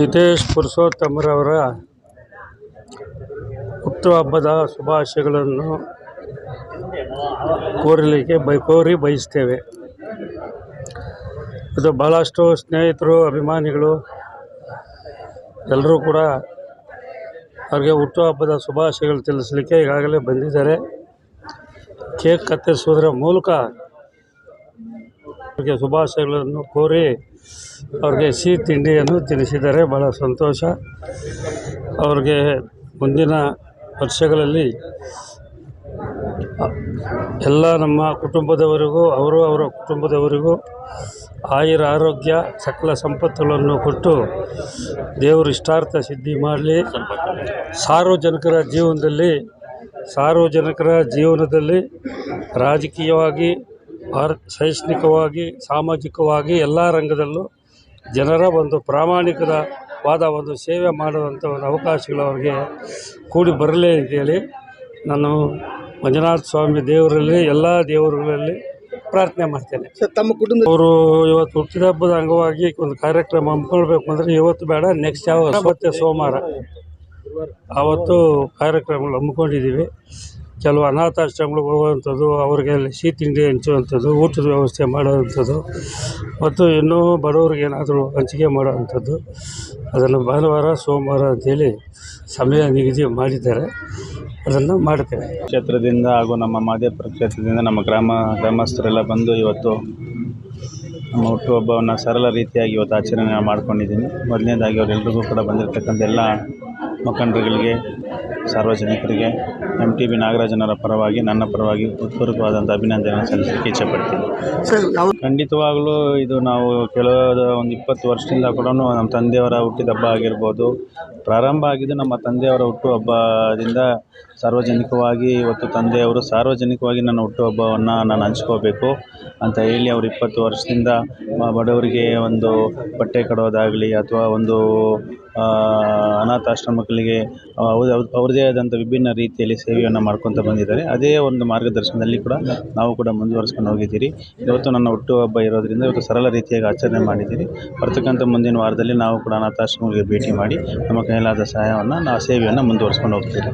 ಹಿತೇಶ್ ಪುರುಷೋತ್ತಮರವರ ಹುಟ್ಟುಹಬ್ಬದ ಶುಭಾಶಯಗಳನ್ನು ಕೋರಲಿಕ್ಕೆ ಬೈ ಕೋರಿ ಬಯಸ್ತೇವೆ. ಇದು ಭಾಳಷ್ಟು ಸ್ನೇಹಿತರು, ಅಭಿಮಾನಿಗಳು ಎಲ್ಲರೂ ಕೂಡ ಅವ್ರಿಗೆ ಹುಟ್ಟುಹಬ್ಬದ ಶುಭಾಶಯಗಳು ತಿಳಿಸಲಿಕ್ಕೆ ಈಗಾಗಲೇ ಬಂದಿದ್ದಾರೆ. ಕೇಕ್ ಕತ್ತರಿಸುವುದರ ಮೂಲಕ ಅವ್ರಿಗೆ ಶುಭಾಶಯಗಳನ್ನು ಕೋರಿ ಅವ್ರಿಗೆ ಸಿಹಿ ತಿಂಡಿಯನ್ನು ತಿನ್ನಿಸಿದರೆ ಭಾಳ ಸಂತೋಷ. ಅವ್ರಿಗೆ ಮುಂದಿನ ವರ್ಷಗಳಲ್ಲಿ ಎಲ್ಲ ನಮ್ಮ ಕುಟುಂಬದವರಿಗೂ, ಅವರು ಅವರ ಕುಟುಂಬದವರಿಗೂ ಆಯುರ ಆರೋಗ್ಯ, ಸಕಲ ಸಂಪತ್ತುಗಳನ್ನು ಕೊಟ್ಟು ದೇವರು ಇಷ್ಟಾರ್ಥ ಸಿದ್ಧಿ ಮಾಡಲಿ. ಸಾರ್ವಜನಿಕರ ಜೀವನದಲ್ಲಿ ಸಾರ್ವಜನಿಕರ ಜೀವನದಲ್ಲಿ ರಾಜಕೀಯವಾಗಿ ಆರ್ ಶೈಕ್ಷಣಿಕವಾಗಿ ಸಾಮಾಜಿಕವಾಗಿ ಎಲ್ಲ ರಂಗದಲ್ಲೂ ಜನರ ಒಂದು ಪ್ರಾಮಾಣಿಕವಾದ ಒಂದು ಸೇವೆ ಮಾಡುವಂಥ ಒಂದು ಅವಕಾಶಗಳು ಅವ್ರಿಗೆ ಕೂಡಿ ಬರಲಿ ಅಂತೇಳಿ ನಾನು ಮಂಜುನಾಥ ಸ್ವಾಮಿ ದೇವರಲ್ಲಿ ಎಲ್ಲ ದೇವರುಗಳಲ್ಲಿ ಪ್ರಾರ್ಥನೆ ಮಾಡ್ತೇನೆ. ಸರ್ ತಮ್ಮ ಕುಟುಂಬ ಅವರು ಇವತ್ತು ಹುಟ್ಟಿದ ಹಬ್ಬದ ಅಂಗವಾಗಿ ಒಂದು ಕಾರ್ಯಕ್ರಮ ಹಮ್ಮಿಕೊಳ್ಬೇಕು ಅಂದರೆ ಇವತ್ತು ಬೇಡ ನೆಕ್ಸ್ಟ್ ಯಾವ ಮತ್ತೆ ಸೋಮವಾರ. ಆವತ್ತು ಕಾರ್ಯಕ್ರಮಗಳು ಹಮ್ಮಿಕೊಂಡಿದ್ದೀವಿ. ಕೆಲವು ಅನಾಥಾಶ್ರಮಗಳಿಗೆ ಹೋಗುವಂಥದ್ದು, ಅವ್ರಿಗೆ ಸಿಹಿ ತಿಂಡಿ ಹಂಚುವಂಥದ್ದು, ಊಟದ ವ್ಯವಸ್ಥೆ ಮಾಡುವಂಥದ್ದು, ಮತ್ತು ಇನ್ನೂ ಬಡವ್ರಿಗೆ ಏನಾದರೂ ಹಂಚಿಕೆ ಮಾಡುವಂಥದ್ದು, ಅದನ್ನು ಭಾನುವಾರ, ಸೋಮವಾರ ಅಂತೇಳಿ ಸಮಯ ನಿಗದಿ ಮಾಡಿದ್ದಾರೆ. ಅದನ್ನು ಮಾಡ್ತೇವೆ. ಕ್ಷೇತ್ರದಿಂದ ಹಾಗೂ ನಮ್ಮ ಮಾದೇಪುರ ಕ್ಷೇತ್ರದಿಂದ ನಮ್ಮ ಗ್ರಾಮ, ಗ್ರಾಮಸ್ಥರೆಲ್ಲ ಬಂದು ಇವತ್ತು ನಮ್ಮ ಹುಟ್ಟುಹಬ್ಬವನ್ನು ಸರಳ ರೀತಿಯಾಗಿ ಇವತ್ತು ಆಚರಣೆ ಮಾಡ್ಕೊಂಡಿದ್ದೀನಿ. ಮೊದಲನೇದಾಗಿ ಅವರೆಲ್ಲರಿಗೂ ಕೂಡ ಬಂದಿರತಕ್ಕಂಥ ಎಲ್ಲ ಮುಖಂಡರುಗಳಿಗೆ ಸಾರ್ವಜನಿಕರಿಗೆ ಎಂ ಟಿ ಬಿ ನಾಗರಾಜನವರ ಪರವಾಗಿ ನನ್ನ ಪರವಾಗಿ ಉತ್ಪೂರ್ವಕವಾದಂಥ ಅಭಿನಂದನೆಯನ್ನು ಸಲ್ಲಿಸಲಿಕ್ಕೆ ಇಚ್ಛೆಪಡ್ತೀನಿ. ಖಂಡಿತವಾಗಲೂ ಇದು ನಾವು ಕೆಲವು ಒಂದು ಇಪ್ಪತ್ತು ವರ್ಷದಿಂದ ಕೂಡ ನಮ್ಮ ತಂದೆಯವರ ಹುಟ್ಟಿದ ಹಬ್ಬ ಆಗಿರ್ಬೋದು. ಪ್ರಾರಂಭ ಆಗಿದ್ದು ನಮ್ಮ ತಂದೆಯವರ ಹುಟ್ಟುಹಬ್ಬದಿಂದ ಸಾರ್ವಜನಿಕವಾಗಿ ಇವತ್ತು ತಂದೆಯವರು ಸಾರ್ವಜನಿಕವಾಗಿ ನನ್ನ ಹುಟ್ಟುಹಬ್ಬವನ್ನು ನಾನು ಹಂಚ್ಕೋಬೇಕು ಅಂತ ಹೇಳಿ ಅವರು ಇಪ್ಪತ್ತು ವರ್ಷದಿಂದ ಬಡವರಿಗೆ ಒಂದು ಬಟ್ಟೆ ಕೊಡೋದಾಗಲಿ ಅಥವಾ ಒಂದು ಅನಾಥಾಶ್ರಮಗಳಿಗೆ ಅವ್ರ ಅವ್ರದ್ದೇ ಆದಂಥ ವಿಭಿನ್ನ ರೀತಿಯಲ್ಲಿ ಸೇವೆಯನ್ನು ಮಾಡ್ಕೊತ ಬಂದಿದ್ದಾರೆ. ಅದೇ ಒಂದು ಮಾರ್ಗದರ್ಶನದಲ್ಲಿ ಕೂಡ ನಾವು ಕೂಡ ಮುಂದುವರ್ಸ್ಕೊಂಡು ಹೋಗಿದ್ದೀರಿ. ಇವತ್ತು ನನ್ನ ಹುಟ್ಟುಹಬ್ಬ ಇರೋದರಿಂದ ಇವತ್ತು ಸರಳ ರೀತಿಯಾಗಿ ಆಚರಣೆ ಮಾಡಿದ್ದೀರಿ. ಬರ್ತಕ್ಕಂಥ ಮುಂದಿನ ವಾರದಲ್ಲಿ ನಾವು ಕೂಡ ಅನಾಥಾಶ್ರಮಗಳಿಗೆ ಭೇಟಿ ಮಾಡಿ ನಮ್ಮ ಕೈಲಾದ ಸಹಾಯವನ್ನು ನಾವು ಸೇವೆಯನ್ನು ಮುಂದುವರಿಸ್ಕೊಂಡು ಹೋಗ್ತೀವಿ